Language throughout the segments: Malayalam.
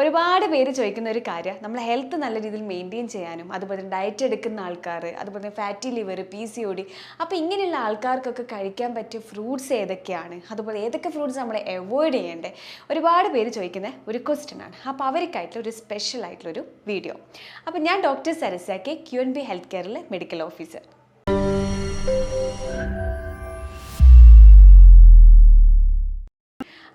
ഒരുപാട് പേര് ചോദിക്കുന്ന ഒരു കാര്യം നമ്മൾ ഹെൽത്ത് നല്ല രീതിയിൽ മെയിന്റെയിൻ ചെയ്യാനും അതുപോലെ ഡയറ്റ് എടുക്കുന്ന ആൾക്കാർ അതുപോലെ fatty liver P C O D അപ്പോൾ ഇങ്ങനെയുള്ള ആൾക്കാർക്കൊക്കെ കഴിക്കാൻ പറ്റിയ ഫ്രൂട്ട്സ് ഏതൊക്കെയാണ്? അതുപോലെ ഏതൊക്കെ ഫ്രൂട്ട്സ് നമ്മൾ അവോയ്ഡ് ചെയ്യേണ്ടത് ഒരുപാട് പേര് ചോദിക്കുന്ന ഒരു ക്വസ്റ്റ്യൻ ആണ്. അപ്പോൾ അവർക്കായിട്ടുള്ള ഒരു സ്പെഷ്യൽ ആയിട്ടുള്ളൊരു വീഡിയോ അപ്പോൾ ഞാൻ ഡോക്ടർ സരസാക്കി ക്യു എൻ ബി ഹെൽത്ത് കെയറിലെ മെഡിക്കൽ ഓഫീസർ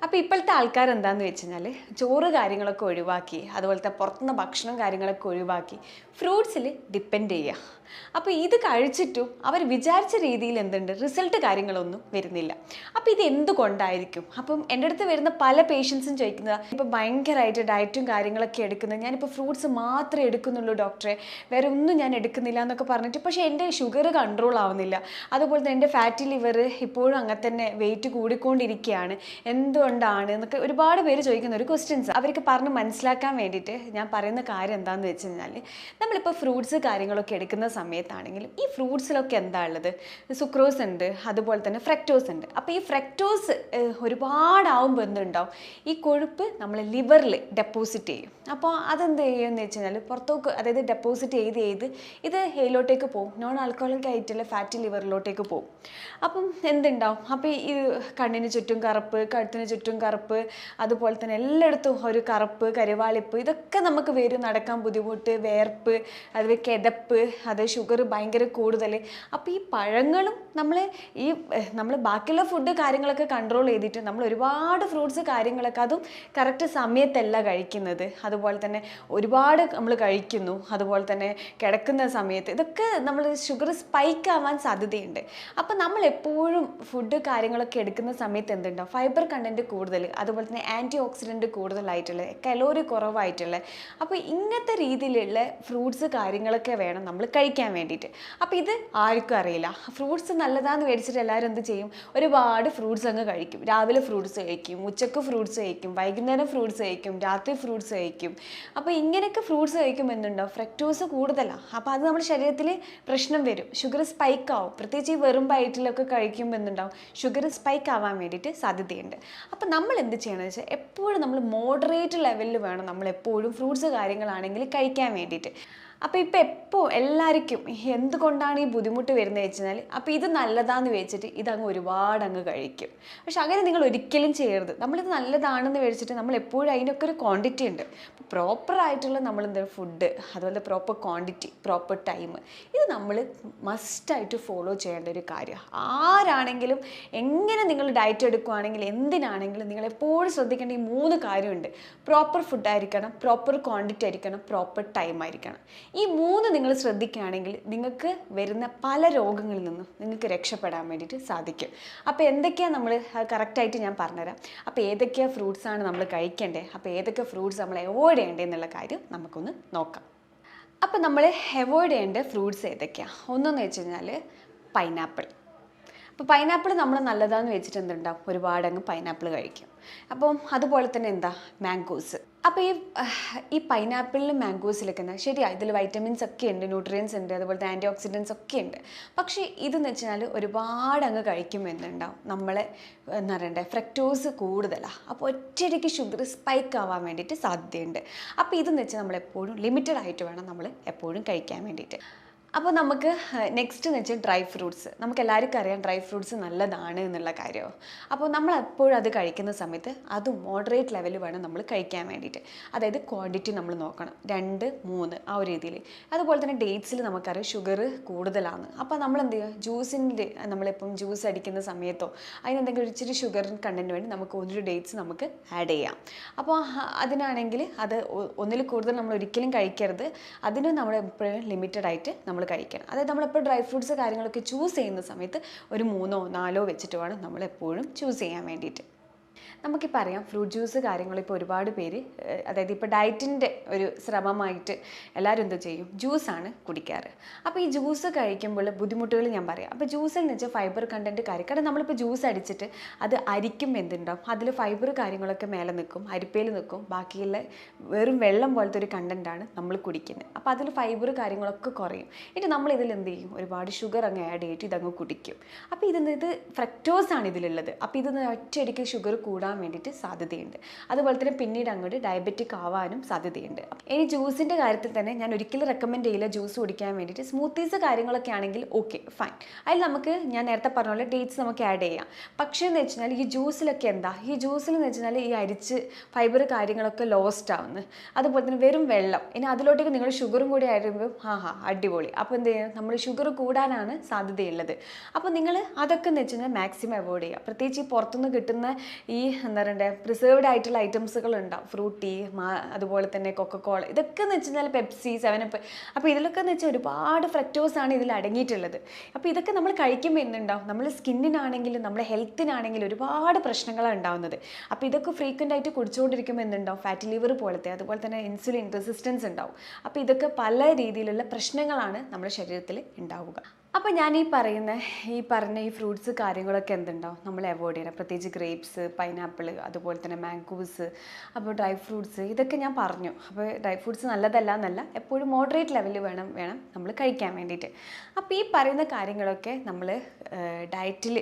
അപ്പോൾ ഇപ്പോഴത്തെ ആൾക്കാർ എന്താണെന്ന് വെച്ച് കഴിഞ്ഞാൽ ചോറ് കാര്യങ്ങളൊക്കെ ഒഴിവാക്കി അതുപോലത്തെ പുറത്തുനിന്ന് ഭക്ഷണം കാര്യങ്ങളൊക്കെ ഒഴിവാക്കി ഫ്രൂട്ട്സിൽ ഡിപ്പെൻഡ് ചെയ്യുക. അപ്പോൾ ഇത് കഴിച്ചിട്ടും അവർ വിചാരിച്ച രീതിയിൽ എന്തുണ്ട്? റിസൾട്ട് കാര്യങ്ങളൊന്നും വരുന്നില്ല. അപ്പോൾ ഇത് എന്തുകൊണ്ടായിരിക്കും? അപ്പം എന്റെ അടുത്ത് വരുന്ന പല പേഷ്യൻസും ചോദിക്കുന്നത് ഇപ്പോൾ ഭയങ്കരമായിട്ട് ഡയറ്റും കാര്യങ്ങളൊക്കെ എടുക്കുന്നത് ഞാനിപ്പോൾ ഫ്രൂട്ട്സ് മാത്രമേ എടുക്കുന്നുള്ളൂ ഡോക്ടറെ വേറെ ഒന്നും ഞാൻ എടുക്കുന്നില്ല എന്നൊക്കെ പറഞ്ഞിട്ട് പക്ഷേ എന്റെ ഷുഗർ കൺട്രോൾ ആവുന്നില്ല. അതുപോലെ തന്നെ എന്റെ ഫാറ്റി ലിവർ ഇപ്പോഴും അങ്ങനെ തന്നെ വെയിറ്റ് കൂടിക്കൊണ്ടിരിക്കുകയാണ്. എന്തുകൊണ്ടാണ് എന്നൊക്കെ ഒരുപാട് പേര് ചോദിക്കുന്ന ഒരു ക്വസ്റ്റ്യൻസ് അവർക്ക് പറഞ്ഞ് മനസ്സിലാക്കാൻ വേണ്ടിയിട്ട് ഞാൻ പറയുന്ന കാര്യം എന്താണെന്ന് വെച്ച് കഴിഞ്ഞാൽ നമ്മളിപ്പോൾ ഫ്രൂട്ട്സ് കാര്യങ്ങളൊക്കെ എടുക്കുന്ന സമയത്താണെങ്കിലും ഈ ഫ്രൂട്ട്സിലൊക്കെ എന്താ ഉള്ളത്? സുക്രോസ് ഉണ്ട് അതുപോലെ തന്നെ ഫ്രക്ടോസ് ഉണ്ട്. അപ്പോൾ ഈ ഫ്രക്ടോസ് ഒരുപാടാവുമ്പോൾ എന്തുണ്ടാവും ഈ കൊഴുപ്പ് നമ്മൾ ലിവറിൽ ഡെപ്പോസിറ്റ് ചെയ്യും. അപ്പോൾ അതെന്ത് ചെയ്യുമെന്ന് വെച്ച് കഴിഞ്ഞാൽ പുറത്തോക്ക് അതായത് ഡെപ്പോസിറ്റ് ചെയ്ത് ചെയ്ത് ഇത് ഹെയിലോട്ടേക്ക് പോകും. നോൺ ആൽക്കഹോളിക് ആയിട്ടുള്ള ഫാറ്റി ലിവറിലോട്ടേക്ക് പോകും. അപ്പം എന്തുണ്ടാവും? അപ്പോൾ ഈ കണ്ണിന് ചുറ്റും കറുപ്പ് കഴുത്തിന് ചുറ്റും കറുപ്പ് അതുപോലെ തന്നെ എല്ലായിടത്തും ഒരു കറുപ്പ് കരുവാളിപ്പ് ഇതൊക്കെ നമുക്ക് വരും. നടക്കാൻ ബുദ്ധിമുട്ട് വേർപ്പ് അതുപോലെ കിതപ്പ് അത് ഷുഗർ ഭയങ്കര കൂടുതൽ അപ്പോൾ ഈ പഴങ്ങളും നമ്മൾ ഈ നമ്മൾ ബാക്കിയുള്ള ഫുഡ് കാര്യങ്ങളൊക്കെ കൺട്രോൾ ചെയ്തിട്ട് നമ്മൾ ഒരുപാട് ഫ്രൂട്ട്സ് കാര്യങ്ങളൊക്കെ അതും കറക്റ്റ് സമയത്തല്ല കഴിക്കുന്നത്. അതുപോലെ തന്നെ ഒരുപാട് നമ്മൾ കഴിക്കുന്നു. അതുപോലെ തന്നെ കിടക്കുന്ന സമയത്ത് ഇതൊക്കെ നമ്മൾ ഷുഗർ സ്പൈക്ക് ആവാൻ സാധ്യതയുണ്ട്. അപ്പോൾ നമ്മൾ എപ്പോഴും ഫുഡ് കാര്യങ്ങളൊക്കെ എടുക്കുന്ന സമയത്ത് എന്തുണ്ടാവും? ഫൈബർ കണ്ടന്റ് കൂടുതൽ അതുപോലെ തന്നെ ആന്റി ഓക്സിഡന്റ് കൂടുതലായിട്ടുള്ള കലോറി കുറവായിട്ടുള്ള. അപ്പോൾ ഇങ്ങനത്തെ രീതിയിലുള്ള ഫ്രൂട്ട്സ് കാര്യങ്ങളൊക്കെ വേണം നമ്മൾ കഴിക്കാൻ വേണ്ടിയിട്ട്. അപ്പോൾ ഇത് ആർക്കും അറിയില്ല. ഫ്രൂട്ട്സ് നല്ലതാന്ന് മേടിച്ചിട്ട് എല്ലാവരും എന്ത് ചെയ്യും? ഒരുപാട് ഫ്രൂട്ട്സ് അങ്ങ് കഴിക്കും. രാവിലെ ഫ്രൂട്ട്സ് കഴിക്കും ഉച്ചയ്ക്ക് ഫ്രൂട്ട്സ് കഴിക്കും വൈകുന്നേരം ഫ്രൂട്ട്സ് കഴിക്കും രാത്രി ഫ്രൂട്ട്സ് കഴിക്കും. അപ്പോൾ ഇങ്ങനെയൊക്കെ ഫ്രൂട്ട്സ് കഴിക്കുമെന്നുണ്ടോ ഫ്രക്ടോസ് കൂടുതലാണ് അപ്പോൾ അത് നമ്മുടെ ശരീരത്തിൽ പ്രശ്നം വരും. ഷുഗർ സ്പൈക്ക് ആവും. പ്രത്യേകിച്ച് ഈ വെറും വയറ്റിലൊക്കെ കഴിക്കുമ്പോൾ എന്തുണ്ടാവും? ഷുഗർ സ്പൈക്ക് ആവാൻ വേണ്ടിയിട്ട് സാധ്യതയുണ്ട്. അപ്പോൾ നമ്മൾ എന്ത് ചെയ്യണമെന്ന് വെച്ചാൽ എപ്പോഴും നമ്മൾ മോഡറേറ്റ് ലെവലിൽ വേണം നമ്മൾ എപ്പോഴും ഫ്രൂട്ട്സ് കാര്യങ്ങളാണെങ്കിൽ കഴിക്കാൻ വേണ്ടിയിട്ട്. അപ്പോൾ ഇപ്പോൾ എപ്പോൾ എല്ലാവർക്കും എന്തുകൊണ്ടാണ് ഈ ബുദ്ധിമുട്ട് വരുന്നത് വെച്ചാൽ അപ്പോൾ ഇത് നല്ലതാന്ന് വെച്ചിട്ട് ഇതങ്ങ് ഒരുപാട് അങ്ങ് കഴിക്കും. പക്ഷെ അങ്ങനെ നിങ്ങൾ ഒരിക്കലും ചെയ്യരുത്. നമ്മളിത് നല്ലതാണെന്ന് വെച്ചിട്ട് നമ്മൾ എപ്പോഴും അതിനൊക്കെ ഒരു ക്വാണ്ടിറ്റി ഉണ്ട്. പ്രോപ്പർ ആയിട്ടുള്ള നമ്മൾ എന്താ ഫുഡ് അതുപോലെ പ്രോപ്പർ ക്വാണ്ടിറ്റി പ്രോപ്പർ ടൈം ഇത് നമ്മൾ മസ്റ്റായിട്ട് ഫോളോ ചെയ്യേണ്ട ഒരു കാര്യം ആരാണെങ്കിലും എങ്ങനെ നിങ്ങൾ ഡയറ്റ് എടുക്കുകയാണെങ്കിൽ എന്തിനാണെങ്കിലും നിങ്ങൾ എപ്പോഴും ശ്രദ്ധിക്കേണ്ട ഈ മൂന്ന് കാര്യമുണ്ട്. പ്രോപ്പർ ഫുഡ് ആയിരിക്കണം പ്രോപ്പർ ക്വാണ്ടിറ്റി ആയിരിക്കണം പ്രോപ്പർ ടൈം ആയിരിക്കണം. ഈ മൂന്ന് നിങ്ങൾ ശ്രദ്ധിക്കുകയാണെങ്കിൽ നിങ്ങൾക്ക് വരുന്ന പല രോഗങ്ങളിൽ നിന്നും നിങ്ങൾക്ക് രക്ഷപ്പെടാൻ വേണ്ടിയിട്ട് സാധിക്കും. അപ്പോൾ എന്തൊക്കെയാണ് നമ്മൾ കറക്റ്റായിട്ട് ഞാൻ പറഞ്ഞുതരാം. അപ്പോൾ ഏതൊക്കെയാണ് ഫ്രൂട്ട്സാണ് നമ്മൾ കഴിക്കേണ്ടത്? അപ്പോൾ ഏതൊക്കെ ഫ്രൂട്ട്സ് നമ്മൾ അവോയ്ഡ് ചെയ്യേണ്ടത് എന്നുള്ള കാര്യം നമുക്കൊന്ന് നോക്കാം. അപ്പോൾ നമ്മൾ അവോയ്ഡ് ചെയ്യേണ്ട ഫ്രൂട്ട്സ് ഏതൊക്കെയാണ് ഒന്നെന്ന് വെച്ച് കഴിഞ്ഞാൽ പൈനാപ്പിൾ. അപ്പോൾ പൈനാപ്പിൾ നമ്മൾ നല്ലതാന്ന് വെച്ചിട്ട് എന്തുണ്ടാവും? ഒരുപാട് അങ്ങ് പൈനാപ്പിൾ കഴിക്കും. അപ്പം അതുപോലെ തന്നെ എന്താ? മാംഗോസ്. അപ്പോൾ ഈ ഈ പൈനാപ്പിളിലും മാംഗോസിലൊക്കെ ശരിയാ ഇതിൽ വൈറ്റമിൻസ് ഒക്കെ ഉണ്ട് ന്യൂട്രിയൻസ് ഉണ്ട് അതുപോലെ തന്നെ ആന്റി ഓക്സിഡൻസ് ഒക്കെ ഉണ്ട്. പക്ഷേ ഇതെന്ന് വെച്ചാൽ ഒരുപാട് അങ്ങ് കഴിക്കുമ്പോൾ എന്തുണ്ടാവും നമ്മളെ എന്താ പറയണ്ടേ ഫ്രക്ടോസ് കൂടുതലാണ് അപ്പോൾ ഒറ്റയടിക്ക് ഷുഗർ സ്പൈക്ക് ആവാൻ വേണ്ടിയിട്ട് സാധ്യതയുണ്ട്. അപ്പോൾ ഇതെന്ന് വെച്ചാൽ നമ്മൾ എപ്പോഴും ലിമിറ്റഡ് ആയിട്ട് വേണം നമ്മൾ എപ്പോഴും കഴിക്കാൻ വേണ്ടിയിട്ട്. അപ്പോൾ നമുക്ക് നെക്സ്റ്റ് എന്ന് വെച്ചാൽ ഡ്രൈ ഫ്രൂട്ട്സ് നമുക്ക് എല്ലാവർക്കും അറിയാം ഡ്രൈ ഫ്രൂട്ട്സ് നല്ലതാണ് എന്നുള്ള കാര്യം. അപ്പോൾ നമ്മൾ എപ്പോഴും അത് കഴിക്കുന്ന സമയത്ത് അത് മോഡറേറ്റ് ലെവലിൽ വേണം നമ്മൾ കഴിക്കാൻ വേണ്ടിയിട്ട്. അതായത് ക്വാണ്ടിറ്റി നമ്മൾ നോക്കണം. രണ്ട് മൂന്ന് ആ ഒരു രീതിയിൽ. അതുപോലെ തന്നെ ഡേറ്റ്സിൽ നമുക്കറിയാം ഷുഗർ കൂടുതലാണ്. അപ്പോൾ നമ്മൾ എന്ത് ചെയ്യുക? ജ്യൂസിന്റെ നമ്മളിപ്പം ജ്യൂസ് അടിക്കുന്ന സമയത്തോ അതിനെന്തെങ്കിലും ഇച്ചിരി ഷുഗർ കണ്ടന്റ് വേണ്ടി നമുക്ക് ഒരു ഡേറ്റ്സ് നമുക്ക് ആഡ് ചെയ്യാം. അപ്പോൾ അതിനാണെങ്കിൽ അത് ഒന്നിൽ കൂടുതൽ നമ്മൾ ഒരിക്കലും കഴിക്കരുത്. അതിനും നമ്മൾ എപ്പോഴും ലിമിറ്റഡ് ആയിട്ട് നമ്മൾ കഴിക്കണം. അതായത് നമ്മളെപ്പോൾ ഡ്രൈ ഫ്രൂട്ട്സ് കാര്യങ്ങളൊക്കെ ചൂസ് ചെയ്യുന്ന സമയത്ത് ഒരു മൂന്നോ നാലോ വെച്ചിട്ട് വേണം നമ്മൾ എപ്പോഴും ചൂസ് ചെയ്യാൻ വേണ്ടിയിട്ട്. നമുക്കിപ്പോൾ അറിയാം ഫ്രൂട്ട് ജ്യൂസ് കാര്യങ്ങൾ ഇപ്പോൾ ഒരുപാട് പേര് അതായത് ഇപ്പോൾ ഡയറ്റിന്റെ ഒരു ശ്രമമായിട്ട് എല്ലാവരും എന്ത് ചെയ്യും? ജ്യൂസാണ് കുടിക്കാറ്. അപ്പോൾ ഈ ജ്യൂസ് കഴിക്കുമ്പോൾ ബുദ്ധിമുട്ടുകൾ ഞാൻ പറയാം. അപ്പോൾ ജ്യൂസിൽ എന്ന് വെച്ചാൽ ഫൈബർ കണ്ടന്റ് കാര്യം. കാരണം നമ്മളിപ്പോൾ ജ്യൂസ് അടിച്ചിട്ട് അത് അരിക്കും എന്തുണ്ടാവും? അതിൽ ഫൈബർ കാര്യങ്ങളൊക്കെ മേലെ നിൽക്കും അരിപ്പയിൽ നിൽക്കും. ബാക്കിയുള്ള വെറും വെള്ളം പോലത്തെ ഒരു കണ്ടന്റാണ് നമ്മൾ കുടിക്കുന്നത്. അപ്പോൾ അതിൽ ഫൈബർ കാര്യങ്ങളൊക്കെ കുറയും. എന്നിട്ട് നമ്മൾ ഇതിൽ എന്ത് ചെയ്യും? ഒരുപാട് ഷുഗർ അങ്ങ് ആഡ് ചെയ്തിട്ട് ഇതങ്ങ് കുടിക്കും. അപ്പോൾ ഇതിന് ഇത് ഫ്രക്ടോസ് ആണ് ഇതിലുള്ളത്. അപ്പോൾ ഇത് ഒറ്റയടിക്ക് ഷുഗർ കൂടാൻ വേണ്ടിയിട്ട് സാധ്യതയുണ്ട്. അതുപോലെ തന്നെ പിന്നീട് അങ്ങോട്ട് ഡയബറ്റിക് ആവാനും സാധ്യതയുണ്ട്. ഇനി ജ്യൂസിന്റെ കാര്യത്തിൽ തന്നെ ഞാൻ ഒരിക്കലും റെക്കമെൻഡ് ചെയ്യില്ല ജ്യൂസ് കുടിക്കാൻ വേണ്ടിയിട്ട്. സ്മൂത്തീസ് കാര്യങ്ങളൊക്കെ ആണെങ്കിൽ ഓക്കെ ഫൈൻ അതിൽ നമുക്ക് ഞാൻ നേരത്തെ പറഞ്ഞ പോലെ ഡേറ്റ്സ് നമുക്ക് ആഡ് ചെയ്യാം. പക്ഷേ എന്ന് വെച്ചാൽ ഈ ജ്യൂസിലൊക്കെ എന്താ? ഈ ജ്യൂസിൽ എന്ന് വെച്ചാൽ ഈ അരിച്ച് ഫൈബർ കാര്യങ്ങളൊക്കെ ലോസ്റ്റ് ആവുന്നു. അതുപോലെ തന്നെ വെറും വെള്ളം. ഇനി അതിലോട്ടേക്ക് നിങ്ങൾ ഷുഗറും കൂടി ആയിരുമ്പോൾ ആ ഹാ അടിപൊളി. അപ്പോൾ എന്ത് ചെയ്യുക നമ്മൾ ഷുഗർ കൂടാനാണ് സാധ്യതയുള്ളത്. അപ്പോൾ നിങ്ങൾ അതൊക്കെ എന്ന് വെച്ച് കഴിഞ്ഞാൽ മാക്സിമം അവോയ്ഡ് ചെയ്യുക. പ്രത്യേകിച്ച് ഈ പുറത്തുനിന്ന് കിട്ടുന്ന ഈ എന്താ പറയണ്ടേ പ്രിസേർവ്ഡ് ആയിട്ടുള്ള ഐറ്റംസുകൾ ഉണ്ടാവും ഫ്രൂട്ടി അതുപോലെ തന്നെ കൊക്കക്കോള ഇതൊക്കെ എന്ന് വെച്ച് കഴിഞ്ഞാൽ പെപ്സി സെവനപ്പ് അപ്പോൾ ഇതിലൊക്കെ എന്ന് വെച്ചാൽ ഒരുപാട് ഫ്രക്ടോസ് ആണ് ഇതിൽ അടങ്ങിയിട്ടുള്ളത്. അപ്പോൾ ഇതൊക്കെ നമ്മൾ കഴിക്കുമ്പോൾ എന്തുണ്ടാവും? നമ്മൾ സ്കിന്നിനാണെങ്കിലും നമ്മുടെ ഹെൽത്തിനാണെങ്കിലും ഒരുപാട് പ്രശ്നങ്ങളാണ് ഉണ്ടാവുന്നത്. അപ്പോൾ ഇതൊക്കെ ഫ്രീക്വന്റ് ആയിട്ട് കുടിച്ചുകൊണ്ടിരിക്കുമ്പോൾ എന്തുണ്ടാവും? ഫാറ്റി ലിവർ പോലത്തെ അതുപോലെ തന്നെ ഇൻസുലിൻ റെസിസ്റ്റൻസ് ഉണ്ടാവും. അപ്പോൾ ഇതൊക്കെ പല രീതിയിലുള്ള പ്രശ്നങ്ങളാണ് നമ്മുടെ ശരീരത്തിൽ ഉണ്ടാവുക. അപ്പോൾ ഞാൻ ഈ പറയുന്ന ഈ പറഞ്ഞ ഈ ഫ്രൂട്ട്സ് കാര്യങ്ങളൊക്കെ എന്തുണ്ടാവും നമ്മൾ അവോയ്ഡ് ചെയ്യണം. പ്രത്യേകിച്ച് ഗ്രേപ്സ് പൈനാപ്പിൾ അതുപോലെ തന്നെ മാംഗോസ് അപ്പോൾ ഡ്രൈ ഫ്രൂട്ട്സ് ഇതൊക്കെ ഞാൻ പറഞ്ഞു. അപ്പോൾ ഡ്രൈ ഫ്രൂട്ട്സ് നല്ലതല്ല എന്നല്ല എപ്പോഴും മോഡറേറ്റ് ലെവലിൽ വേണം വേണം നമ്മൾ കഴിക്കാൻ വേണ്ടിയിട്ട്. അപ്പോൾ ഈ പറയുന്ന കാര്യങ്ങളൊക്കെ നമ്മൾ ഡയറ്റിൽ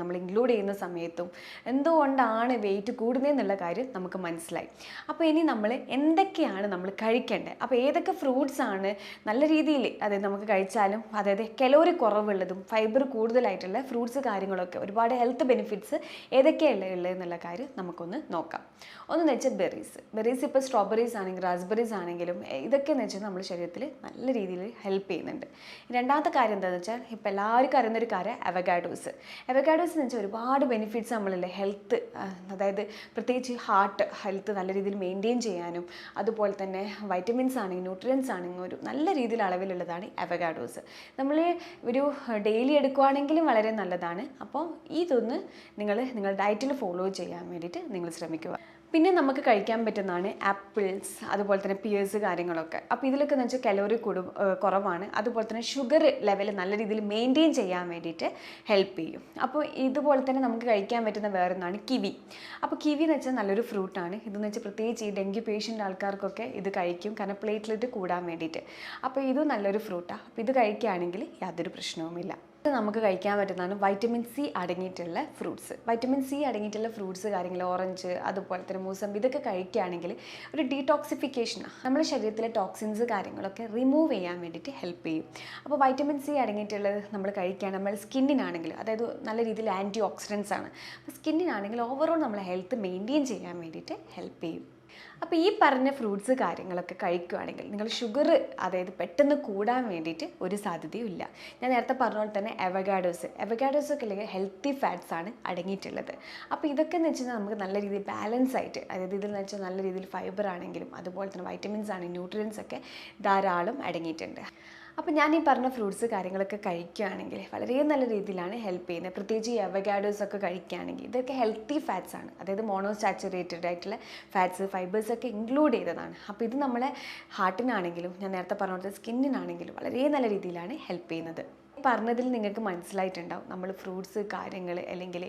നമ്മൾ ഇൻക്ലൂഡ് ചെയ്യുന്ന സമയത്തും എന്തുകൊണ്ടാണ് വെയിറ്റ് കൂടുന്നതെന്നുള്ള കാര്യം നമുക്ക് മനസ്സിലായി. അപ്പോൾ ഇനി നമ്മൾ എന്തൊക്കെയാണ് നമ്മൾ കഴിക്കേണ്ടത്? അപ്പോൾ ഏതൊക്കെ ഫ്രൂട്ട്സ് ആണ് നല്ല രീതിയിൽ അതായത് നമുക്ക് കഴിച്ചാലും അതായത് കലോറി കുറവുള്ളതും ഫൈബർ കൂടുതലായിട്ടുള്ള ഫ്രൂട്ട്സ് കാര്യങ്ങളൊക്കെ ഒരുപാട് ഹെൽത്ത് ബെനിഫിറ്റ്സ് ഏതൊക്കെയല്ല ഉള്ളത് എന്നുള്ള കാര്യം നമുക്കൊന്ന് നോക്കാം. ഒന്നെന്ന് വെച്ചാൽ ബെറീസ് ബെറീസ് ഇപ്പോൾ സ്ട്രോബെറീസ് ആണെങ്കിലും റാസ്ബെറീസ് ആണെങ്കിലും ഇതൊക്കെ എന്ന് വെച്ചാൽ നമ്മുടെ ശരീരത്തിൽ നല്ല രീതിയിൽ ഹെൽപ്പ് ചെയ്യുന്നുണ്ട്. രണ്ടാമത്തെ കാര്യം എന്താണെന്ന് വെച്ചാൽ ഇപ്പോൾ എല്ലാവർക്കും അറിയുന്ന ഒരു കാര്യം അവഗാഡോസ് അവഗാഡോസ് എന്ന് വെച്ചാൽ ഒരുപാട് ബെനിഫിറ്റ്സ് നമ്മളില്ലേ ഹെൽത്ത് അതായത് പ്രത്യേകിച്ച് ഹാർട്ട് ഹെൽത്ത് നല്ല രീതിയിൽ മെയിന്റെയിൻ ചെയ്യാനും അതുപോലെ തന്നെ വൈറ്റമിൻസ് ആണെങ്കിൽ ന്യൂട്രിയൻസ് ആണെങ്കിൽ ഒരു നല്ല രീതിയിൽ അളവിലുള്ളതാണ് അവഗാഡോസ് നമ്മൾ ഒരു ഡെയിലി എടുക്കുവാണെങ്കിലും വളരെ നല്ലതാണ്. അപ്പോൾ ഇതൊന്ന് നിങ്ങൾ നിങ്ങളുടെ ഡയറ്റിൽ ഫോളോ ചെയ്യാൻ വേണ്ടിയിട്ട് നിങ്ങൾ ശ്രമിക്കുക. പിന്നെ നമുക്ക് കഴിക്കാൻ പറ്റുന്നതാണ് ആപ്പിൾസ് അതുപോലെ തന്നെ പിയേഴ്സ് കാര്യങ്ങളൊക്കെ. അപ്പോൾ ഇതിലൊക്കെ എന്ന് വെച്ചാൽ കലോറി കൂടു കുറവാണ്. അതുപോലെ തന്നെ ഷുഗർ ലെവൽ നല്ല രീതിയിൽ മെയിന്റെയിൻ ചെയ്യാൻ വേണ്ടിയിട്ട് ഹെൽപ്പ് ചെയ്യും. അപ്പോൾ ഇതുപോലെ തന്നെ നമുക്ക് കഴിക്കാൻ പറ്റുന്ന വേറെ ഒന്നാണ് കിവി അപ്പോൾ കിവി എന്ന് വെച്ചാൽ നല്ലൊരു ഫ്രൂട്ടാണ് ഇതെന്ന് വെച്ചാൽ പ്രത്യേകിച്ച് ഈ ഡെങ്കി പേഷ്യന്റ് ആൾക്കാർക്കൊക്കെ ഇത് കഴിക്കും. കാരണം പ്ലേറ്റ്ലെറ്റ് കൂടാൻ വേണ്ടിയിട്ട്. അപ്പോൾ ഇതും നല്ലൊരു ഫ്രൂട്ടാണ് അപ്പോൾ ഇത് കഴിക്കുകയാണെങ്കിൽ യാതൊരു പ്രശ്നവുമില്ല. നമുക്ക് കഴിക്കാൻ പറ്റുന്നതാണ് വൈറ്റമിൻ സി അടങ്ങിയിട്ടുള്ള ഫ്രൂട്ട്സ് വൈറ്റമിൻ സി അടങ്ങിയിട്ടുള്ള ഫ്രൂട്ട്സ് കാര്യങ്ങൾ ഓറഞ്ച് അതുപോലെ തന്നെ മൂസമ്പി ഇതൊക്കെ കഴിക്കുകയാണെങ്കിൽ ഒരു ഡീടോക്സിഫിക്കേഷൻ നമ്മുടെ ശരീരത്തിലെ ടോക്സിൻസ് കാര്യങ്ങളൊക്കെ റിമൂവ് ചെയ്യാൻ വേണ്ടിയിട്ട് ഹെൽപ്പ് ചെയ്യും. അപ്പോൾ വൈറ്റമിൻ സി അടങ്ങിയിട്ടുള്ളത് നമ്മൾ കഴിക്കുകയാണ്. നമ്മൾ സ്കിന്നിനാണെങ്കിൽ അതായത് നല്ല രീതിയിൽ ആന്റി ഓക്സിഡൻസ് ആണ്. അപ്പോൾ സ്കിന്നിനാണെങ്കിൽ ഓവറോൾ നമ്മളെ ഹെൽത്ത് മെയിന്റെയിൻ ചെയ്യാൻ വേണ്ടിയിട്ട് ഹെൽപ്പ് ചെയ്യും. അപ്പോൾ ഈ പറഞ്ഞ ഫ്രൂട്ട്സ് കാര്യങ്ങളൊക്കെ കഴിക്കുകയാണെങ്കിൽ നിങ്ങൾ ഷുഗർ അതായത് പെട്ടെന്ന് കൂടാൻ വേണ്ടിയിട്ട് ഒരു സാധ്യതയും ഇല്ല. ഞാൻ നേരത്തെ പറഞ്ഞ പോലെ തന്നെ എവഗാഡോസ് എവഗാഡോസ് ഒക്കെ അല്ലെങ്കിൽ ഹെൽത്തി ഫാറ്റ്സ് ആണ് അടങ്ങിയിട്ടുള്ളത്. അപ്പോൾ ഇതൊക്കെ എന്ന് വെച്ചാൽ നമുക്ക് നല്ല രീതിയിൽ ബാലൻസ് ആയിട്ട് അതായത് ഇതിൽ എന്ന് വെച്ചാൽ നല്ല രീതിയിൽ ഫൈബർ ആണെങ്കിലും അതുപോലെ തന്നെ വൈറ്റമിൻസ് ആണ് ന്യൂട്രിയൻസ് ഒക്കെ ധാരാളം അടങ്ങിയിട്ടുണ്ട്. അപ്പോൾ ഞാൻ ഈ പറഞ്ഞ ഫ്രൂട്ട്സ് കാര്യങ്ങളൊക്കെ കഴിക്കുകയാണെങ്കിൽ വളരെ നല്ല രീതിയിലാണ് ഹെൽപ്പ് ചെയ്യുന്നത്. പ്രത്യേകിച്ച് ഈ അവഗാഡോസ് ഒക്കെ കഴിക്കുകയാണെങ്കിൽ ഇതൊക്കെ ഹെൽത്തി ഫാറ്റ്സ് ആണ്. അതായത് മോണോസാച്ചുറേറ്റഡ് ആയിട്ടുള്ള ഫാറ്റ്സ് ഫൈബേഴ്സ് ഒക്കെ ഇൻക്ലൂഡ് ചെയ്തതാണ്. അപ്പോൾ ഇത് നമ്മളെ ഹാർട്ടിനാണെങ്കിലും ഞാൻ നേരത്തെ പറഞ്ഞ സ്കിന്നിനാണെങ്കിലും വളരെ നല്ല രീതിയിലാണ് ഹെൽപ്പ് ചെയ്യുന്നത്. പറഞ്ഞതിൽ നിങ്ങൾക്ക് മനസ്സിലായിട്ടുണ്ടാവും. നമ്മൾ ഫ്രൂട്ട്സ് കാര്യങ്ങൾ അല്ലെങ്കിൽ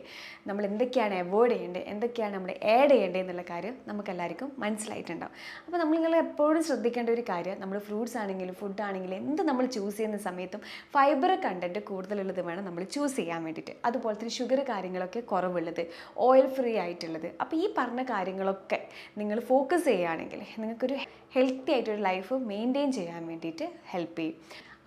നമ്മൾ എന്തൊക്കെയാണ് അവോയ്ഡ് ചെയ്യേണ്ടത് എന്തൊക്കെയാണ് നമ്മൾ ആഡ് ചെയ്യേണ്ടത് എന്നുള്ള കാര്യം നമുക്കെല്ലാവർക്കും മനസ്സിലായിട്ടുണ്ടാവും. അപ്പോൾ നമ്മൾ നിങ്ങൾ എപ്പോഴും ശ്രദ്ധിക്കേണ്ട ഒരു കാര്യം നമ്മൾ ഫ്രൂട്ട്സ് ആണെങ്കിലും ഫുഡ് ആണെങ്കിലും എന്ത് നമ്മൾ ചൂസ് ചെയ്യുന്ന സമയത്തും ഫൈബർ കണ്ടന്റ് കൂടുതലുള്ളത് വേണം നമ്മൾ ചൂസ് ചെയ്യാൻ വേണ്ടിയിട്ട്. അതുപോലെ തന്നെ ഷുഗർ കാര്യങ്ങളൊക്കെ കുറവുള്ളത് ഓയിൽ ഫ്രീ ആയിട്ടുള്ളത്. അപ്പോൾ ഈ പറഞ്ഞ കാര്യങ്ങളൊക്കെ നിങ്ങൾ ഫോക്കസ് ചെയ്യുകയാണെങ്കിൽ നിങ്ങൾക്കൊരു ഹെൽത്തി ആയിട്ടൊരു ലൈഫ് മെയിന്റെയിൻ ചെയ്യാൻ വേണ്ടിയിട്ട് ഹെൽപ്പ് ചെയ്യും.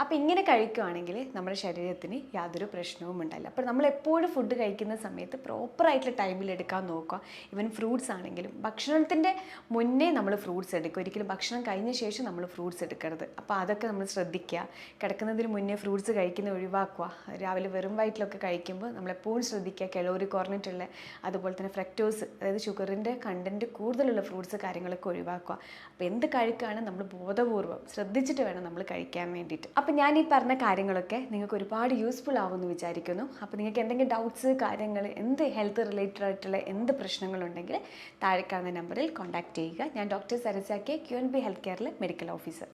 അപ്പോൾ ഇങ്ങനെ കഴിക്കുകയാണെങ്കിൽ നമ്മുടെ ശരീരത്തിന് യാതൊരു പ്രശ്നവും ഉണ്ടാവില്ല. അപ്പോൾ നമ്മൾ എപ്പോഴും ഫുഡ് കഴിക്കുന്ന സമയത്ത് പ്രോപ്പറായിട്ടുള്ള ടൈമിൽ എടുക്കാൻ നോക്കുക. ഇവൻ ഫ്രൂട്ട്സ് ആണെങ്കിലും ഭക്ഷണത്തിന്റെ മുന്നേ നമ്മൾ ഫ്രൂട്ട്സ് എടുക്കുക. ഒരിക്കലും ഭക്ഷണം കഴിഞ്ഞ ശേഷം നമ്മൾ ഫ്രൂട്ട്സ് എടുക്കരുത്. അപ്പോൾ അതൊക്കെ നമ്മൾ ശ്രദ്ധിക്കുക. കിടക്കുന്നതിന് മുന്നേ ഫ്രൂട്ട്സ് കഴിക്കുന്നത് ഒഴിവാക്കുക. രാവിലെ വെറും വയറ്റിലൊക്കെ കഴിക്കുമ്പോൾ നമ്മളെപ്പോഴും ശ്രദ്ധിക്കുക. കലോറി കുറഞ്ഞിട്ടുള്ള അതുപോലെ തന്നെ ഫ്രക്ടോസ് അതായത് ഷുഗറിന്റെ കണ്ടന്റ് കൂടുതലുള്ള ഫ്രൂട്ട്സ് കാര്യങ്ങളൊക്കെ ഒഴിവാക്കുക. അപ്പോൾ എന്ത് കഴിക്കുകയാണ് നമ്മൾ ബോധപൂർവം ശ്രദ്ധിച്ചിട്ട് വേണം നമ്മൾ കഴിക്കാൻ വേണ്ടിയിട്ട്. അപ്പോൾ ഞാൻ ഈ പറഞ്ഞ കാര്യങ്ങളൊക്കെ നിങ്ങൾക്ക് ഒരുപാട് യൂസ്ഫുൾ ആവുമെന്ന് വിചാരിക്കുന്നു. അപ്പോൾ നിങ്ങൾക്ക് എന്തെങ്കിലും ഡൗട്ട്സ് കാര്യങ്ങൾ എന്ത് ഹെൽത്ത് റിലേറ്റഡ് ആയിട്ടുള്ള എന്ത് പ്രശ്നങ്ങളുണ്ടെങ്കിൽ താഴെ കാണുന്ന നമ്പറിൽ കോൺടാക്ട് ചെയ്യുക. ഞാൻ ഡോക്ടർ സരസാക്കിയ ക്യു എൻ ബി ഹെൽത്ത് കെയറിലെ മെഡിക്കൽ ഓഫീസർ